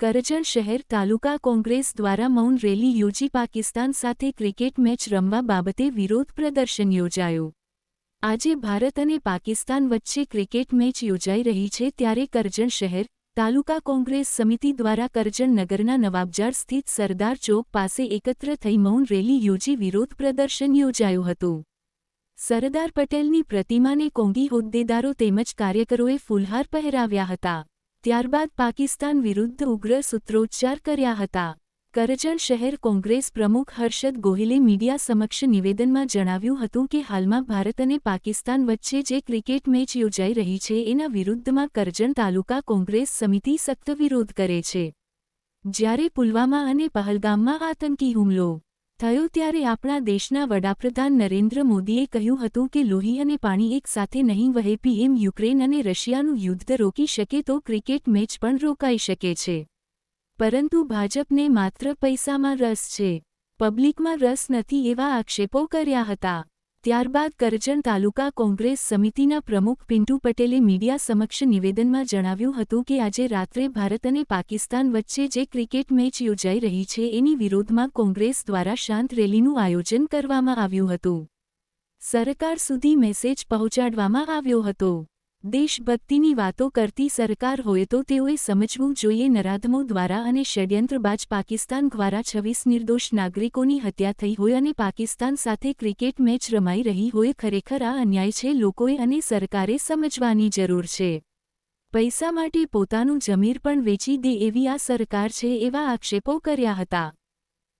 કરજણ શહેર તાલુકા કોંગ્રેસ દ્વારા મૌન રેલી યોજી પાકિસ્તાન સાથે ક્રિકેટ મેચ રમવા બાબતે વિરોધ પ્રદર્શન યોજાયું. આજે ભારત અને પાકિસ્તાન વચ્ચે ક્રિકેટ મેચ યોજાઈ રહી છે ત્યારે કરજણ શહેર, તાલુકા કોંગ્રેસ સમિતિ દ્વારા કરજણ નગરના નવાબજાર સ્થિત સરદાર ચોક પાસે એકત્ર થઈ મૌન રેલી યોજી વિરોધ પ્રદર્શન યોજાયું હતું. સરદાર પટેલની પ્રતિમાને કોંગી હોદ્દેદારો તેમજ કાર્યકરોએ ફૂલહાર પહેરાવ્યા હતા. ત્યારબાદ પાકિસ્તાન વિરુદ્ધ ઉગ્ર સૂત્રોચ્ચાર કર્યા હતા. કરજણ શહેર કોંગ્રેસ પ્રમુખ હર્ષદ ગોહિલે મીડિયા સમક્ષ નિવેદનમાં જણાવ્યું હતું કે હાલમાં ભારત અને પાકિસ્તાન વચ્ચે જે ક્રિકેટ મેચ યોજાઈ રહી છે, એના વિરુદ્ધમાં કરજણ તાલુકા કોંગ્રેસ સમિતિ સખ્ત વિરોધ કરે છે. જ્યારે પુલવામા અને પહલગામમાં આતંકી હુમલો થયો ત્યારે આપણા દેશના વડાપ્રધાન નરેન્દ્ર મોદીએ કહ્યું હતું કે લોહી અને પાણી એક સાથે નહીં વહે પીએમ યુક્રેન અને રશિયાનું યુદ્ધ રોકી શકે તો ક્રિકેટ મેચ પણ રોકાઈ શકે છે. પરંતુ ભાજપને માત્ર પૈસામાં રસ છે. પબ્લિકમાં રસ નથી એવા આક્ષેપો કર્યા હતા. ત્યારબાદ કરજણ તાલુકા કોંગ્રેસ સમિતિના પ્રમુખ પિન્ટુ પટેલે મીડિયા સમક્ષ નિવેદનમાં જણાવ્યું હતું કે આજે રાત્રે ભારત અને પાકિસ્તાન વચ્ચે જે ક્રિકેટ મેચ યોજાઈ રહી છે, એની વિરોધમાં કોંગ્રેસ દ્વારા શાંત રેલીનું આયોજન કરવામાં આવ્યું હતું. સરકાર સુધી મેસેજ પહોંચાડવામાં આવ્યો હતો. દેશભક્તિની વાતો કરતી સરકાર હોય તો તેઓએ સમજવું જોઈએ નરાધમો દ્વારા અને ષડયંત્રબાજ પાકિસ્તાન દ્વારા છવ્વીસ નિર્દોષ નાગરિકોની હત્યા થઈ હોય અને પાકિસ્તાન સાથે ક્રિકેટ મેચ રમાઈ રહી હોય ખરેખર આ અન્યાય છે લોકોએ અને સરકારે સમજવાની જરૂર છે. પૈસા માટે પોતાનું જમીર પણ વેચી દે એવી આ સરકાર છે એવા આક્ષેપો કર્યા હતા.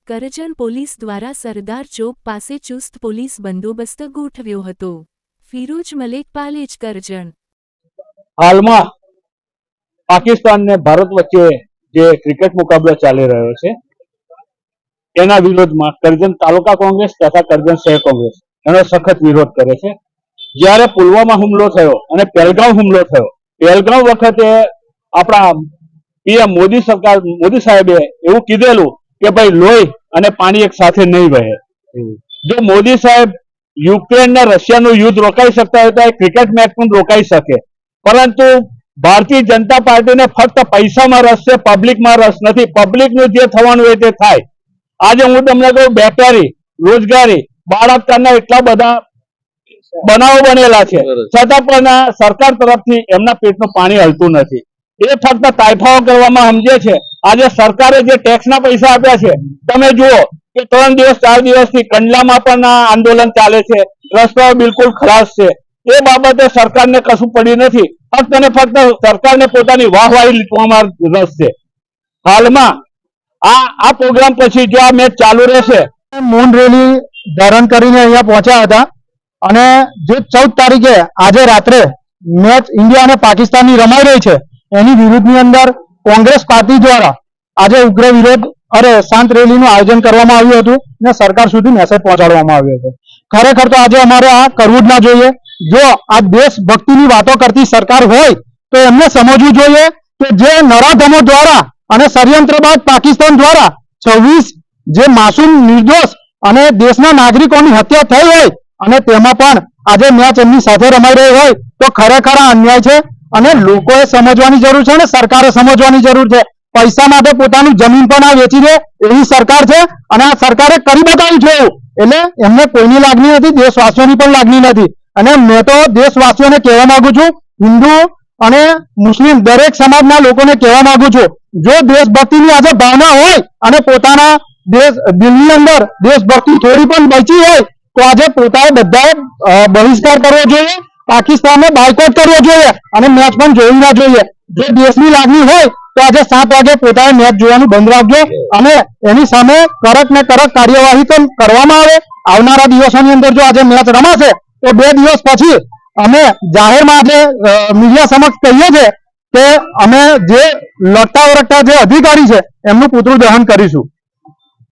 કરજણ પોલીસ દ્વારા સરદાર ચોક પાસે ચુસ્ત પોલીસ બંદોબસ્ત ગોઠવ્યો હતો. ફિરોજ મલેક પાલેજ કરજણ હાલમાં પાકિસ્તાન ને ભારત વચ્ચે જે ક્રિકેટ મુકાબલો ચાલી રહ્યો છે, એના વિરોધમાં કરજણ તાલુકા કોંગ્રેસ તથા કરજણ શહેર કોંગ્રેસ એનો સખત વિરોધ કરે છે. જ્યારે પુલવામા હુમલો થયો અને પહેલગામ હુમલો થયો, પહેલગામ વખતે આપણા પીએમ મોદી સરકાર, મોદી સાહેબે એવું કીધેલું કે ભાઈ લોહી અને પાણી એક સાથે નહીં વહે. જો મોદી સાહેબ યુક્રેન ને રશિયાનું યુદ્ધ રોકાઈ શકતા હોય તો ક્રિકેટ મેચ પણ રોકાઈ શકે. પરંતુ ભારતીય જનતા પાર્ટીને ફક્ત પૈસામાં રસ છે પબ્લિકમાં રસ નથી. પબ્લિકનું જે થવાનું હોય તે થાય. આજે હું તમને કહું બેકારી રોજગારી બાળકના એટલા બધા બનાવો બનેલા છે. છતાં પણ સરકાર તરફથી એમના પેટનું પાણી હલતું નથી. એ ફક્ત તાઇફાઓ કરવામાં સમજે છે. આજે સરકારે જે ટેક્સના પૈસા આપ્યા છે તમે જુઓ કે ત્રણ દિવસ ચાર દિવસથી કંડલામાં પણ આંદોલન ચાલે છે. રસ્તાઓ બિલકુલ ખલાસ છે. એ બાબતે સરકારને કશું પડ્યું નથી. ફક્ત અને ફક્ત સરકારને પોતાની વાહવાહી લીધવામાં રસ છે. હાલમાં આ આ પ્રોગ્રામ પછી જો આ મેચ ચાલુ રહેશે મૌન રેલી ધારણ કરીને અહીંયા પહોંચ્યા હતા. અને જે ચૌદ તારીખે આજે રાત્રે મેચ ઇન્ડિયા અને પાકિસ્તાનની રમાઈ રહી છે, એની વિરુદ્ધની અંદર કોંગ્રેસ પાર્ટી દ્વારા આજે ઉગ્ર વિરોધ અરે શાંત રેલીનું આયોજન કરવામાં આવ્યું હતું અને સરકાર સુધી મેસેજ પહોંચાડવામાં આવ્યો હતો. ખરેખર તો આજે અમારે આ કરવું જ ના જોઈએ. જો આ દેશભક્તિની વાતો કરતી સરકાર હોય, તો એમને સમજવું જોઈએ કે જે નરાધમો દ્વારા અને ષડયંત્ર બાદ પાકિસ્તાન દ્વારા છવ્વીસ જે માસૂમ નિર્દોષ અને દેશના નાગરિકોની હત્યા થઈ હોય અને તેમાં પણ આજે મેચ એમની સાથે રમાઈ રહી હોય, તો ખરેખર અન્યાય છે અને લોકોએ સમજવાની જરૂર છે અને સરકારે સમજવાની જરૂર છે. પૈસા માટે પોતાની જમીન પણ આ વેચી દે એવી સરકાર છે અને આ સરકારે કરી બતાવ્યું છે એટલે એમને કોઈની લાગણી નથી, દેશવાસીઓની પણ લાગણી નથી. અને મેં તો દેશવાસીઓને કહેવા માંગુ છું, હિન્દુ અને મુસ્લિમ દરેક સમાજના લોકોને કહેવા માંગુ છું, જો દેશભક્તિની આજે ભાવના હોય અને પોતાના દેશ દિલની અંદર દેશભક્તિ થોડી પણ બચી હોય, તો આજે પોતાએ બધાએ બહિષ્કાર કરવો જોઈએ, પાકિસ્તાનને બાયકોટ કરવો જોઈએ અને મેચ પણ જોવી ના જોઈએ. જો દેશની લાગણી હોય, તો આજે સાત વાગે પોતાએ મેચ જોવાનું બંધ રાખજો અને એની સામે કડક ને કડક કાર્યવાહી પણ કરવામાં આવે. આવનારા દિવસોની અંદર જો આજે મેચ રમાશે તો બે દિવસ પછી અમે જાહેરમાં જે મીડિયા સમક્ષ કહીએ છીએ કે અમે જે લડતા વરગતા જે અધિકારી છે, એમનું પુતળું દહન કરીશું.